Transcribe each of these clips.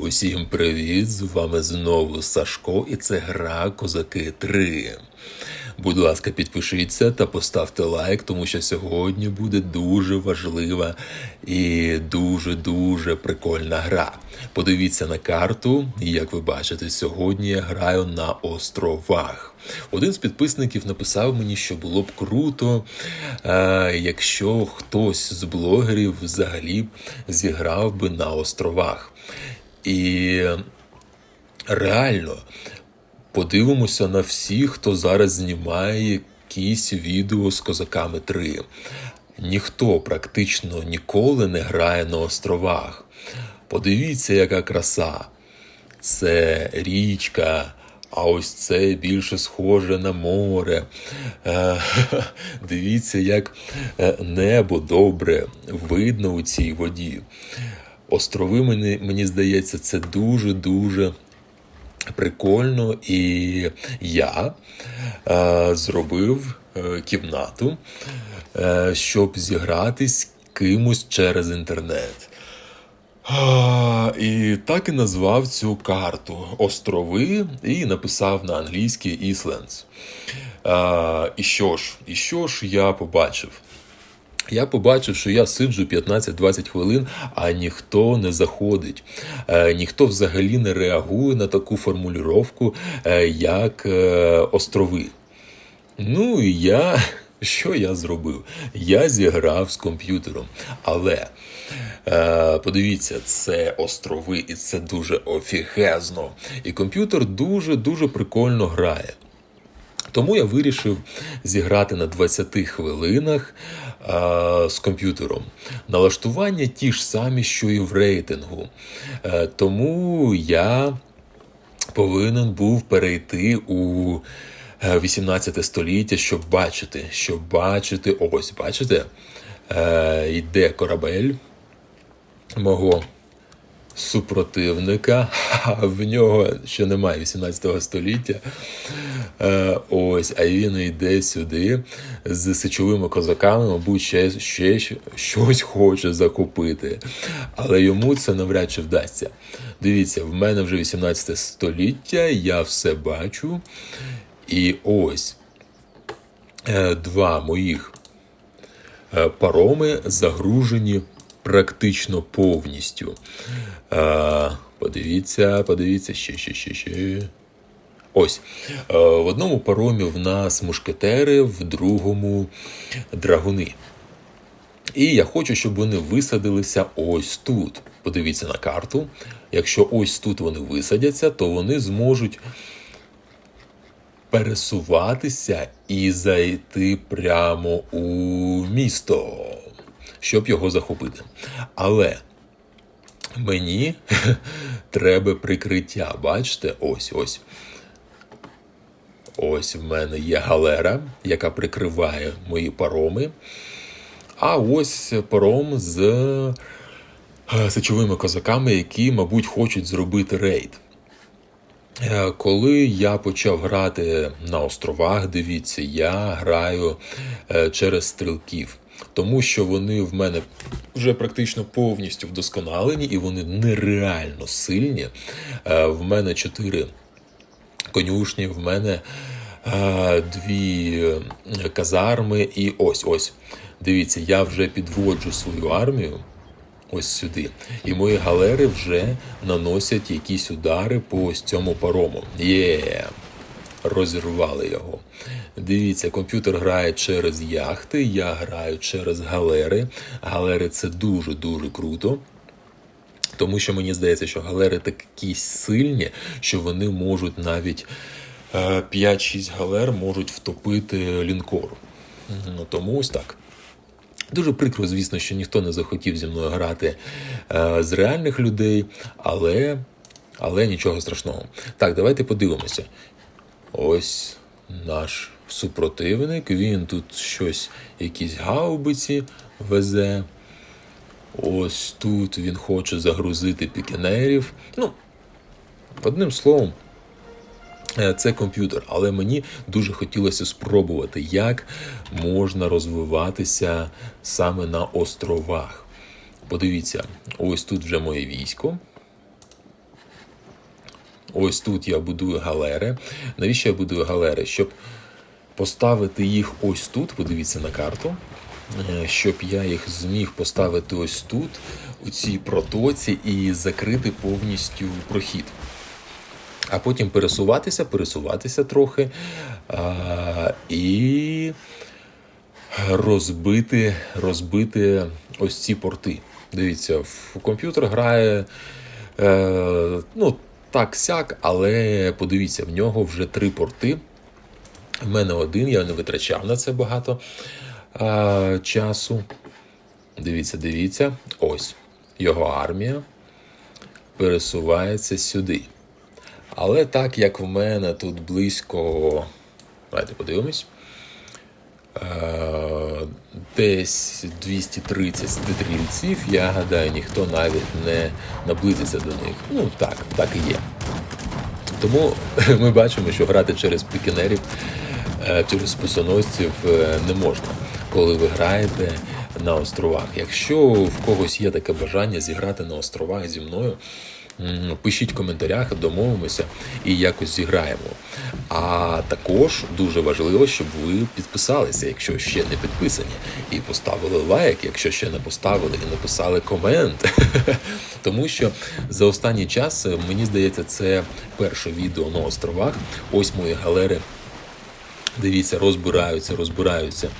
Усім привіт! З вами знову Сашко, і це гра Козаки 3. Будь ласка, підпишіться та поставте лайк, тому що сьогодні буде дуже важлива і дуже-дуже прикольна гра. Подивіться на карту, і як ви бачите, сьогодні я граю на островах. Один з підписників написав мені, що було б круто, е, якщо хтось з блогерів взагалі зіграв би на островах. І реально подивимося на всіх, хто зараз знімає якісь відео з козаками 3. Ніхто практично ніколи не грає на островах. Подивіться, яка краса. Це річка. А ось це більше схоже на море. Е, Дивіться, як е, небо добре видно у цій воді. Острови, мені, мені здається, це дуже-дуже прикольно. І я е, зробив е, кімнату, е, щоб зігратись кимось через інтернет. А, І так і назвав цю карту Острови і написав на англійській Islands. А, І що ж, і що ж я побачив? Я побачив, що я сиджу 15-20 хвилин, а ніхто не заходить. Е, ніхто взагалі не реагує на таку формулювання, е, як е, острови. Ну і я. Що я зробив? Я зіграв з комп'ютером. Але е, подивіться, це острови, і це дуже офігезно. І комп'ютер дуже-дуже прикольно грає. Тому я вирішив зіграти на 20 хвилинах з комп'ютером. Налаштування ті ж самі, що і в рейтингу. Е, тому я повинен був перейти у 18 століття, щоб бачити, щоб бачити, ось, бачите, е, йде корабель мого супротивника, в нього ще немає 18 століття. Е, ось, а він йде сюди з сечовими козаками, мабуть, ще, ще щось хоче закупити. Але йому це навряд чи вдасться. Дивіться, в мене вже 18 століття, я все бачу. І ось е, два моїх е, пароми загружені практично повністю. Е, подивіться, подивіться, ще, ще, ще, ще. Ось. В одному паромі в нас мушкетери, в другому драгуни. І я хочу, щоб вони висадилися ось тут. Подивіться на карту. Якщо ось тут вони висадяться, то вони зможуть пересуватися і зайти прямо у місто, щоб його захопити. Але мені треба прикриття. Бачите, ось ось. Ось в мене є галера, яка прикриває мої пароми. А ось паром з е, сечовими козаками, які, мабуть, хочуть зробити рейд. Е, коли я почав грати на островах, дивіться, я граю е, через стрілків, тому що вони в мене вже практично повністю вдосконалені і вони нереально сильні. Е, в мене чотири конюшні, в мене дві казарми, і ось ось. Дивіться, я вже підводжу свою армію ось сюди. І мої галери вже наносять якісь удари по ось цьому парому. Є, розірвали його. Дивіться, комп'ютер грає через яхти, я граю через галери. Галери це дуже-дуже круто. Тому що мені здається, що галери такі сильні, що вони можуть навіть 5-6 е, галер можуть втопити лінкор. Ну, Тому ось так. Дуже прикро, звісно, що ніхто не захотів зі мною грати е, з реальних людей, але але нічого страшного. Так, давайте подивимося. Ось наш супротивник. Він тут щось, якісь гаубиці везе. Ось тут він хоче загрузити пікінерів. Ну, одним словом. Е, це комп'ютер, але мені дуже хотілося спробувати, як можна розвиватися саме на островах. Подивіться, ось тут вже моє військо. Ось тут я будую галери. Навіщо я будую галери? Щоб поставити їх ось тут, подивіться на карту, е, щоб я їх зміг поставити ось тут, у цій протоці, і закрити повністю прохід. А потім пересуватися, пересуватися трохи а, і розбити, розбити ось ці порти. Дивіться, в комп'ютер грає е, ну, так сяк, але подивіться, в нього вже три порти. В мене один, я не витрачав на це багато а, часу. Дивіться, дивіться. Ось його армія пересувається сюди. Але так як в мене тут близько. Давайте подивимось. Десь 230 стрільців, я гадаю, ніхто навіть не наблизиться до них. Ну так, так і є. Тому ми бачимо, що грати через пікінерів, через списоносців е, не можна, коли ви граєте на островах. Якщо в когось є таке бажання зіграти на островах зі мною, пишіть в коментарях, домовимося і якось зіграємо. А також дуже важливо, щоб ви підписалися, якщо ще не підписані, і поставили лайк, якщо ще не поставили, і написали комент. Тому що за останній час, мені здається, це перше відео на островах. Ось мої галери. Дивіться, розбираються, розбираються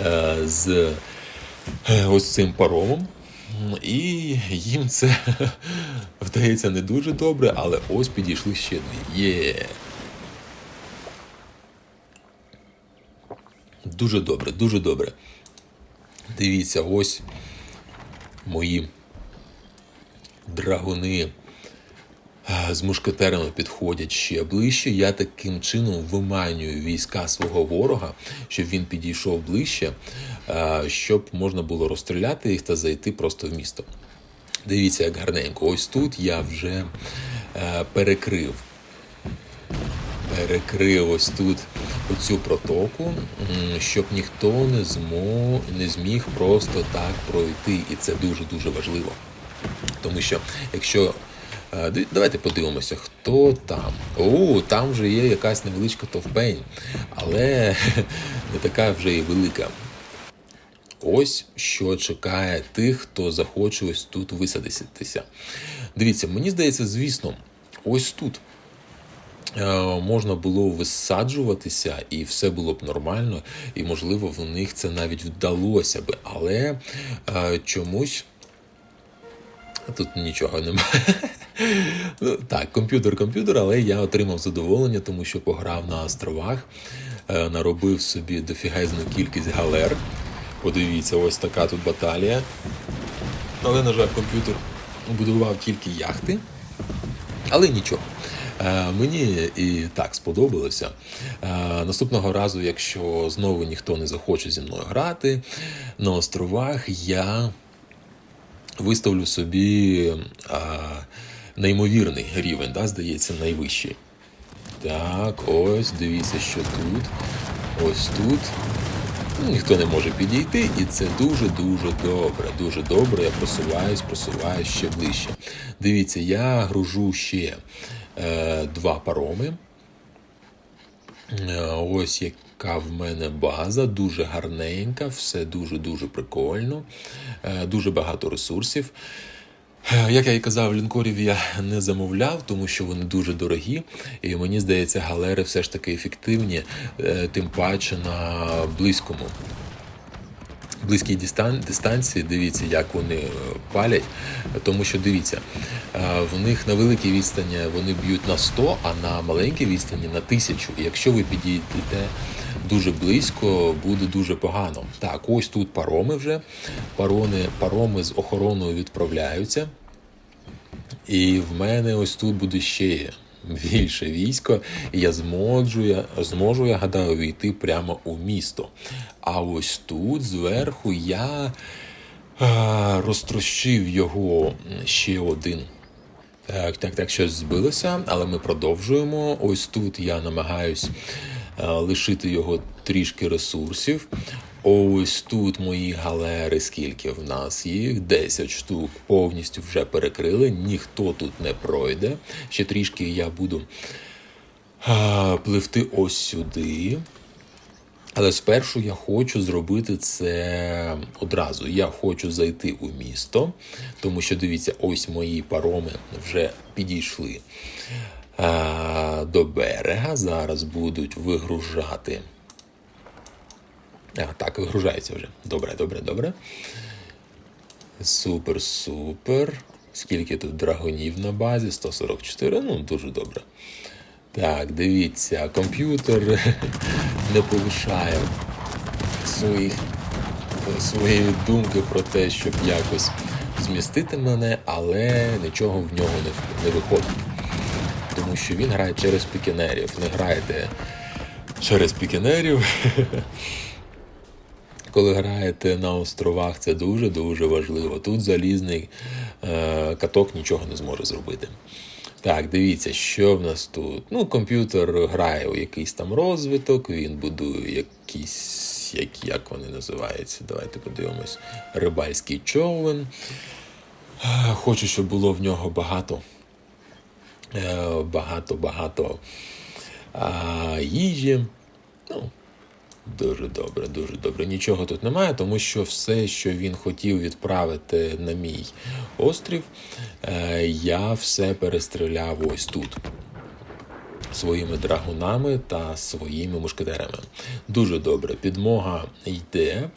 е, з е, ось цим паромом. І їм це вдається не дуже добре, але ось підійшли ще дві. Є. Дуже добре, дуже добре. Дивіться, ось мої драгуни з мушкетерами підходять ще ближче. Я таким чином виманюю війська свого ворога, щоб він підійшов ближче, щоб можна було розстріляти їх та зайти просто в місто. Дивіться, як гарненько. Ось тут я вже е, перекрив. Перекрив ось тут оцю протоку, щоб ніхто не змо, не зміг просто так пройти. І це дуже-дуже важливо. Тому що якщо. Давайте подивимося, хто там. О, там вже є якась невеличка товпень, але не така вже і велика. Ось що чекає тих, хто захоче ось тут висадитися. Дивіться, мені здається, звісно, ось тут е, можна було висаджуватися, і все було б нормально, і, можливо, в них це навіть вдалося би. Але е, чомусь Тут нічого немає. Ну, так, комп'ютер, комп'ютер, але я отримав задоволення, тому що пограв на островах, е, наробив собі дофігезну кількість галер. Подивіться, ось така тут баталія. Але, на жаль, комп'ютер будував тільки яхти. Але нічого. Е, Мені і так сподобалося. Е, Наступного разу, якщо знову ніхто не захоче зі мною грати на островах, я виставлю собі неймовірний рівень, да, здається, найвищий. Так, ось, дивіться, що тут. Ось тут. Ну, Ніхто не може підійти, і це дуже-дуже добре. Дуже добре. Я просуваюсь, просуваюсь ще ближче. Дивіться, я гружу ще е, два пароми. Е, Ось яка в мене база, дуже гарненька, все дуже-дуже прикольно, е, дуже багато ресурсів. Як я і казав, лінкорів я не замовляв, тому що вони дуже дорогі. І мені здається, галери все ж таки ефективні, е, тим паче на близькому. Близькій дистан- дистанції, дивіться, як вони е, палять. Тому що дивіться, е, в них на великій відстані вони б'ють на 100, а на маленькій відстані на 1000. І якщо ви підійдете дуже близько, буде дуже погано. Так, ось тут пароми вже. Пароми, пароми з охороною відправляються. І в мене ось тут буде ще більше військо, і я зможу, я зможу, я гадаю, війти прямо у місто. А ось тут зверху я а, розтрощив його ще один. Так, так, так, щось збилося, але ми продовжуємо. Ось тут я намагаюсь е, лишити його трішки ресурсів. Ось тут мої галери, скільки в нас їх? 10 штук повністю вже перекрили. Ніхто тут не пройде. Ще трішки я буду пливти ось сюди. Але спершу я хочу зробити це одразу. Я хочу зайти у місто, тому що дивіться, ось мої пароми вже підійшли до берега. Зараз будуть вигружати. А, так, вигружається вже. Добре, добре, добре. Супер, супер. Скільки тут драгонів на базі? 144. Ну, дуже добре. Так, дивіться, комп'ютер не полишає своїх, своєї думки про те, щоб якось змістити мене, але нічого в нього не, не виходить. Тому що він грає через пікінерів. Не граєте через пікінерів. Коли граєте на островах, це дуже-дуже важливо. Тут залізний е, каток нічого не зможе зробити. Так, дивіться, що в нас тут. Ну, комп'ютер грає у якийсь там розвиток, він будує якісь, як, як вони називаються. Давайте подивимось. Рибальський човен. Е, Хочу, щоб було в нього багато. е, Багато-багато їжі. Ну, Дуже добре, дуже добре. Нічого тут немає, тому що все, що він хотів відправити на мій острів, е, я все перестріляв ось тут. Своїми драгунами та своїми мушкетерами. Дуже добре. Підмога йде,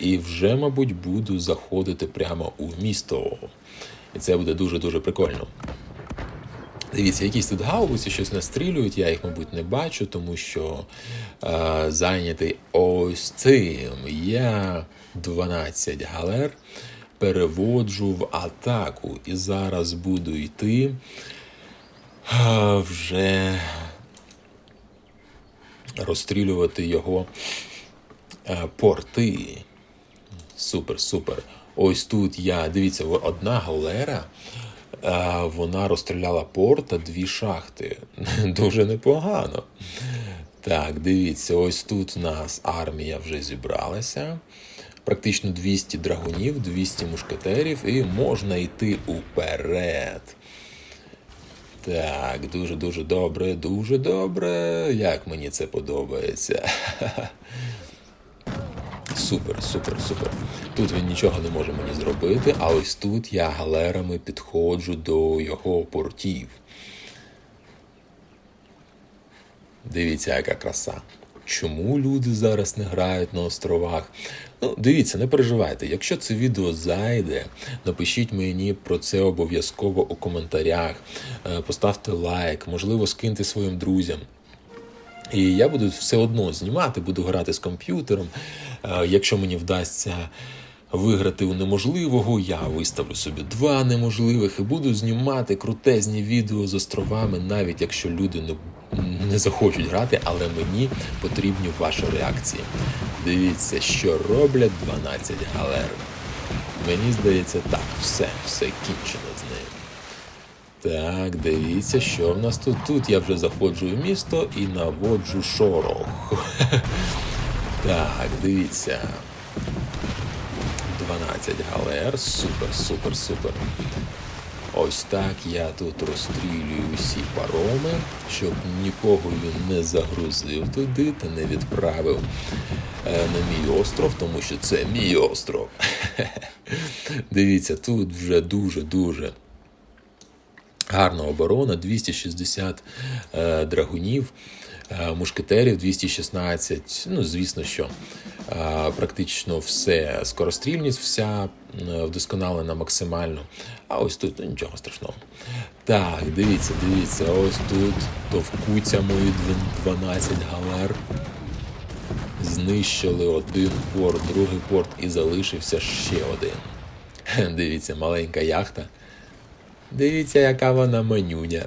і вже, мабуть, буду заходити прямо у місто. І це буде дуже-дуже прикольно. Дивіться, якісь тут гаубиці щось настрілюють, я їх, мабуть, не бачу, тому що е, зайнятий ось цим. Я 12 галер переводжу в атаку. І зараз буду йти е, вже розстрілювати його е, порти. Супер, супер. Ось тут я. Дивіться, одна галера. А, Вона розстріляла порт та дві шахти. Дуже непогано. Так, дивіться, ось тут у нас армія вже зібралася. Практично 200 драгунів, 200 мушкетерів, і можна йти уперед. Так, дуже-дуже добре, дуже добре. Як мені це подобається. Супер, супер, супер. Тут він нічого не може мені зробити, а ось тут я галерами підходжу до його портів. Дивіться, яка краса. Чому люди зараз не грають на островах? Ну, дивіться, не переживайте. Якщо це відео зайде, напишіть мені про це обов'язково у коментарях. Е, поставте лайк, можливо, скиньте своїм друзям. І я буду все одно знімати, буду грати з комп'ютером. Е, якщо мені вдасться виграти у неможливого, я виставлю собі два неможливих і буду знімати крутезні відео з островами, навіть якщо люди не, не захочуть грати, але мені потрібні ваші реакції. Дивіться, що роблять 12 галер. Мені здається, так, все, все кінчено з нею. Так, дивіться, що в нас тут. Тут я вже заходжу в місто і наводжу шорох. Так, дивіться. 12 галер. Супер, супер, супер. Ось так я тут розстрілюю всі пароми, щоб нікого він не загрузив туди та не відправив е, на мій остров, тому що це мій остров. Дивіться, тут вже дуже-дуже. Гарна оборона, 260 е, драгунів, е, мушкетерів 216. Ну, звісно, що е, практично все скорострільність, вся вдосконалена максимально. А ось тут ну, нічого страшного. Так, дивіться, дивіться, ось тут товкуться мої 12 галер. Знищили один порт, другий порт і залишився ще один. Дивіться, маленька яхта. Дивіться, яка вона манюня.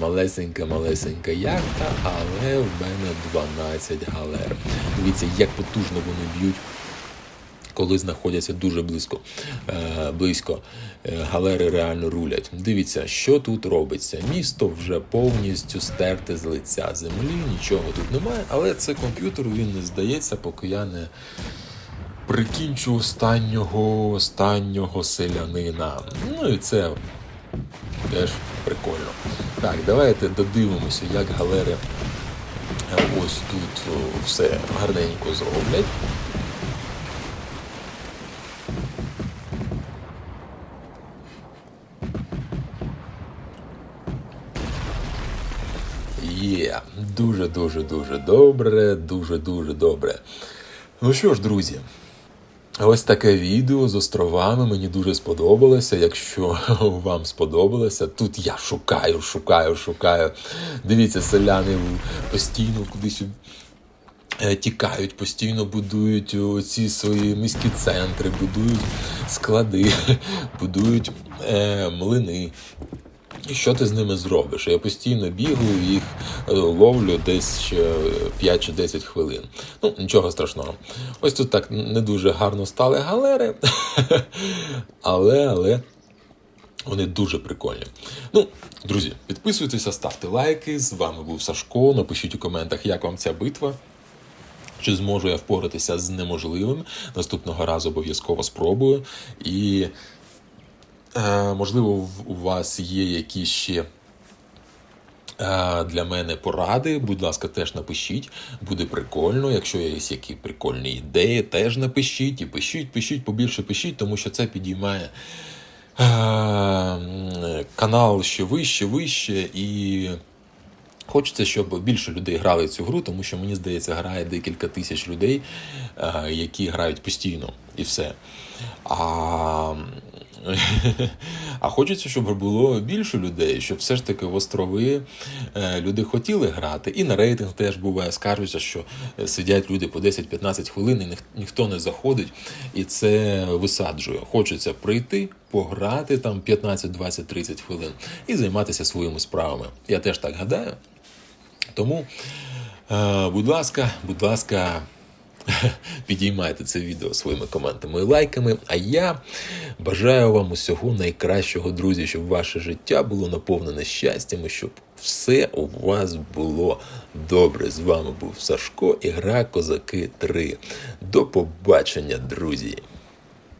Малесенька-малесенька яхта, але в мене 12 галер. Дивіться, як потужно вони б'ють коли знаходяться дуже близько, е, близько е, галери реально рулять. Дивіться, що тут робиться. Місто вже повністю стерте з лиця землі, нічого тут немає, але це комп'ютер, він не здається, поки я не прикінчу останнього останнього селянина. Ну і це теж прикольно. Так, давайте додивимося, як галери е, ось тут все гарненько зроблять. Є, дуже, дуже, дуже добре, дуже, дуже добре. Ну що ж, друзі, ось таке відео з островами мені дуже сподобалося. Якщо вам сподобалося, тут я шукаю, шукаю, шукаю. Дивіться, селяни постійно кудись е, тікають, постійно будують ці свої міські центри, будують склади, будують е, млини. І що ти з ними зробиш? Я постійно бігаю, їх ловлю десь 5 чи 10 хвилин. Ну, нічого страшного. Ось тут так не дуже гарно стали галери, але, але. Вони дуже прикольні. Ну, друзі, підписуйтеся, ставте лайки. З вами був Сашко. Напишіть у коментах, як вам ця битва. Чи зможу я впоратися з неможливим? Наступного разу обов'язково спробую. І Е, Можливо, у вас є якісь ще е, для мене поради. Будь ласка, теж напишіть. Буде прикольно. Якщо є які прикольні ідеї, теж напишіть і пишіть, пишіть, побільше пишіть, тому що це підіймає е, канал ще вище, вище і. Хочеться, щоб більше людей грали цю гру, тому що мені здається, грає декілька тисяч людей, е, які грають постійно і все. А, а хочеться, щоб було більше людей, щоб все ж таки в острови е, люди хотіли грати. І на рейтинг теж буває, скаржуться, що е, сидять люди по 10-15 хвилин, і ніх- ніхто не заходить, і це висаджує. Хочеться прийти, пограти там 15, 20, 30 хвилин і займатися своїми справами. Я теж так гадаю. Тому, е, будь ласка, будь ласка, підіймайте це відео своїми коментами і лайками. А я бажаю вам усього найкращого, друзі, щоб ваше життя було наповнене щастям і щоб все у вас було добре. З вами був Сашко і гра Козаки 3. До побачення, друзі!